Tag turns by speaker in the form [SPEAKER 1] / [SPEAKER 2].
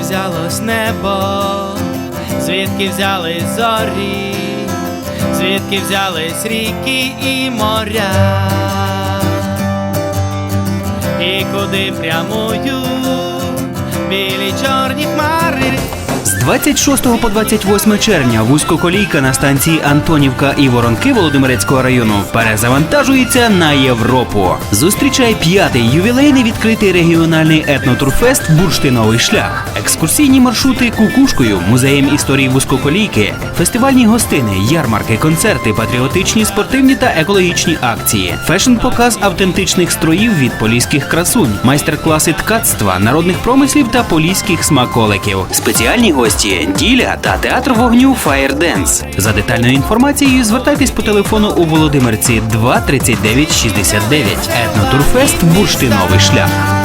[SPEAKER 1] взялось небо, звідки взялись зорі, звідки взялись ріки і моря, і куди прямую білі чорні хмари.
[SPEAKER 2] З 26 по 28 червня вузькоколійка на станції Антонівка і Воронки Володимирецького району перезавантажується на Європу. Зустрічай п'ятий ювілейний відкритий регіональний етнотурфест Бурштиновий шлях. Екскурсійні маршрути кукушкою, музеєм історії вузькоколійки, фестивальні гостини, ярмарки, концерти, патріотичні, спортивні та екологічні акції, фешн-показ автентичних строїв від поліських красунь, майстер-класи ткацтва, народних промислів та поліських смаколиків. Спеціальні гості Діля та театр вогню Фаєрденс. За детальною інформацією звертайтесь по телефону у Володимирці 2 39 69. Етнотурфест Бурштиновий шлях.